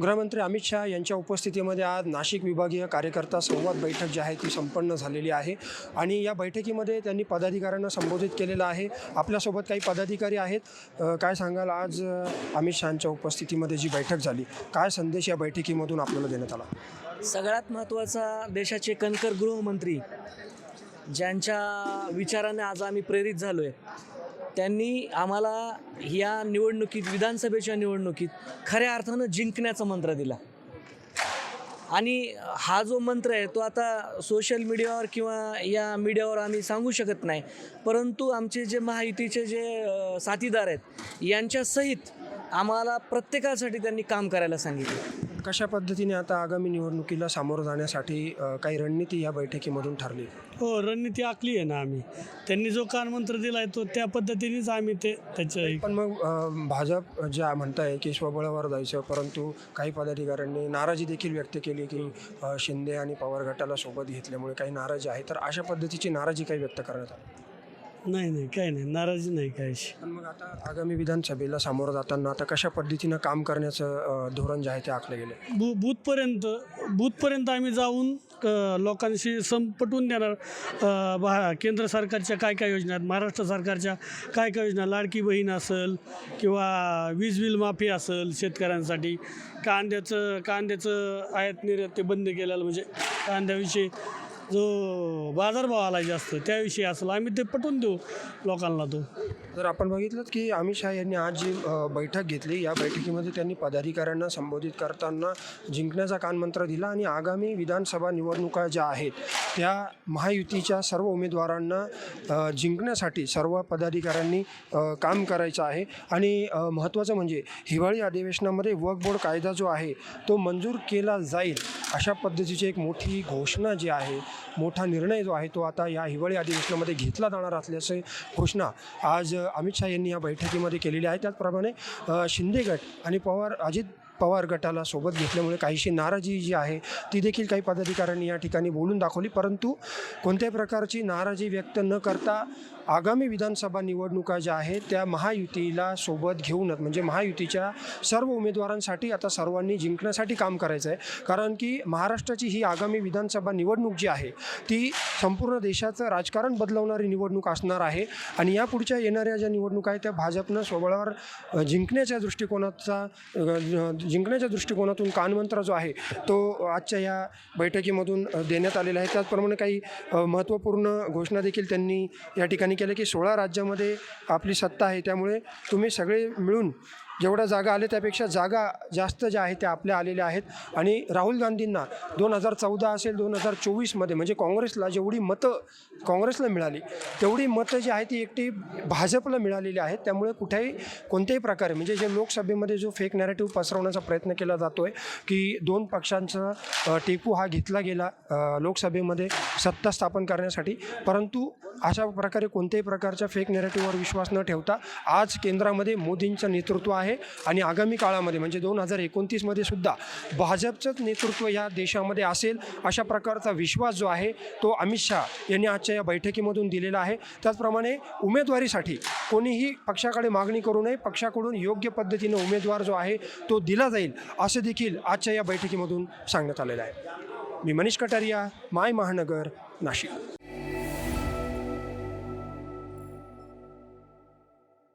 गृहमंत्री अमित शहा यांच्या उपस्थितीमध्ये आज नाशिक विभागीय कार्यकर्ता संवाद बैठक जी आहे ती संपन्न झालेली आहे. आणि या बैठकीमध्ये त्यांनी पदाधिकाऱ्यांना संबोधित केलेलं आहे. आपल्यासोबत काही पदाधिकारी आहेत. काय सांगाल? आज अमित शहांच्या उपस्थितीमध्ये जी बैठक झाली काय संदेश या बैठकीमधून आपल्याला देण्यात आला? सगळ्यात महत्त्वाचा देशाचे कणकर गृहमंत्री ज्यांच्या विचाराने आज आम्ही प्रेरित झालो आहे त्यांनी आम्हाला या निवडणुकीत विधानसभेच्या निवडणुकीत खऱ्या अर्थानं जिंकण्याचा मंत्र दिला. आणि हा जो मंत्र आहे तो आता सोशल मीडियावर किंवा या मीडियावर आम्ही सांगू शकत नाही. परंतु आमचे जे महायुतीचे जे साथीदार आहेत यांच्यासहित आम्हाला प्रत्येकासाठी त्यांनी काम करायला सांगितलं. कशा पद्धतीने आता आगामी निवडणुकीला सामोरं जाण्यासाठी काही रणनीती या बैठकीमधून ठरली? हो रणनीती आखली आहे ना आम्ही. त्यांनी जो कानमंत्र दिला आहे तो त्या पद्धतीनेच आम्ही ते त्याच्या पण मग भाजप ज्या म्हणताय की स्वबळावर जायचं परंतु काही पदाधिकाऱ्यांनी नाराजी देखील व्यक्त केली की शिंदे आणि पवार गटाला सोबत घेतल्यामुळे काही नाराजी आहे. तर अशा पद्धतीची नाराजी काही व्यक्त करण्यात आली? नाही नाही काही नाही नाराजी नाही काही पण मग आता आगामी विधानसभेला सामोरं जाताना आता कशा पद्धतीनं काम करण्याचं अ, धोरण जे आहे ते आखलं गेलं बू बूथपर्यंत बूथपर्यंत आम्ही जाऊन क- लोकांशी संपटून देणार. अ, भा केंद्र सरकारच्या काय काय योजना आहेत? महाराष्ट्र सरकारच्या काय काय योजना? लाडकी बहीण असेल किंवा वीज बिल माफी असेल शेतकऱ्यांसाठी. कांद्याचं कांद्याचं आयात निर्यात ते बंद केलेलं म्हणजे कांद्याविषयी जो बाजारभाव आला जास्त त्याविषयी असेल आम्ही ते पटवून देऊ लोकांना तो. तर आपण बघितलं की अमित शहा यांनी आज जी अ, बैठक घेतली या बैठकीमध्ये त्यांनी पदाधिकाऱ्यांना संबोधित करताना जिंकण्याचा कानमंत्र दिला आणि आगामी विधानसभा निवडणुका ज्या आहेत त्या महायुतीच्या सर्व उमेदवारांना अ, जिंकण्यासाठी सर्व पदाधिकाऱ्यांनी अ, काम करायचं आहे. आणि अ, महत्त्वाचं म्हणजे हिवाळी अधिवेशनामध्ये वक्फ बोर्ड कायदा जो आहे तो मंजूर केला जाईल अशा पद्धतीची एक मोठी घोषणा जी आहे मोठा निर्णय जो आहे तो आता या हिवाळी अधिवेशनामध्ये घेतला जाणार असल्याची घोषणा आज अमित शहा यांनी या बैठकीमध्ये केलेली आहे. त्याचप्रमाणे अ, शिंदे गट आणि पवार अजित पवार गटाला सोबत घेतल्यामुळे काहीशी नाराजी जी आहे ती देखील काही पदाधिकाऱ्यांनी या ठिकाणी बोलून दाखवली. परंतु कोणत्याही प्रकारची नाराजी व्यक्त न करता आगामी विधानसभा निवडणुका ज्या आहेत त्या महायुतीला सोबत घेऊनच म्हणजे महायुतीच्या सर्व उमेदवारांसाठी आता सर्वांनी जिंकण्यासाठी काम करायचं आहे कारण की महाराष्ट्राची ही आगामी विधानसभा निवडणूक जी आहे ती संपूर्ण देशाचं राजकारण बदलवणारी निवडणूक असणार आहे. आणि या पुढच्या येणाऱ्या ज्या निवडणुका आहेत त्या भाजपनं स्वबळावर जिंकण्याच्या दृष्टिकोनाचा जिंकण्याच्या दृष्टिकोनातून कानमंत्र जो आहे तो आजच्या या बैठकीमधून देण्यात आलेला आहे. त्याचप्रमाणे काही महत्त्वपूर्ण घोषणा देखील त्यांनी या ठिकाणी केल्या की सोळा राज्यामध्ये आपली सत्ता आहे. त्यामुळे तुम्ही सगळे मिळून जेवढ्या जागा आल्या त्यापेक्षा जागा जास्त ज्या आहेत त्या आपल्या आलेल्या आहेत. आणि राहुल गांधींना दोन हजार चौदा असेल दोन हजार चोवीसमध्ये म्हणजे काँग्रेसला जेवढी मतं काँग्रेसला मिळाली तेवढी मतं जी आहे ती एकटी भाजपला मिळालेली आहेत. त्यामुळे कुठेही कोणत्याही प्रकारे म्हणजे जे लोकसभेमध्ये जो फेक नॅरेटिव्ह पसरवण्याचा प्रयत्न केला जातो आहे की दोन पक्षांचा टेपू हा घेतला गेला लोकसभेमध्ये सत्ता स्थापन करण्यासाठी. परंतु अशा प्रकारे कोणत्याही प्रकारच्या फेक नेरेटिव्हवर विश्वास न ठेवता आज केंद्रामध्ये मोदींचं नेतृत्व आहे आणि आगामी काळामध्ये म्हणजे दोन हजार एकोणतीसमध्ये सुद्धा भाजपचंच नेतृत्व या देशामध्ये असेल अशा प्रकारचा विश्वास जो आहे तो अमित शहा यांनी आजच्या या बैठकीमधून दिलेला आहे. त्याचप्रमाणे उमेदवारीसाठी कोणीही पक्षाकडे मागणी करू नये पक्षाकडून योग्य पद्धतीनं उमेदवार जो आहे तो दिला जाईल असं देखील आजच्या या बैठकीमधून सांगण्यात आलेलं आहे. मी मनीष कटारिया माय महानगर नाशिक.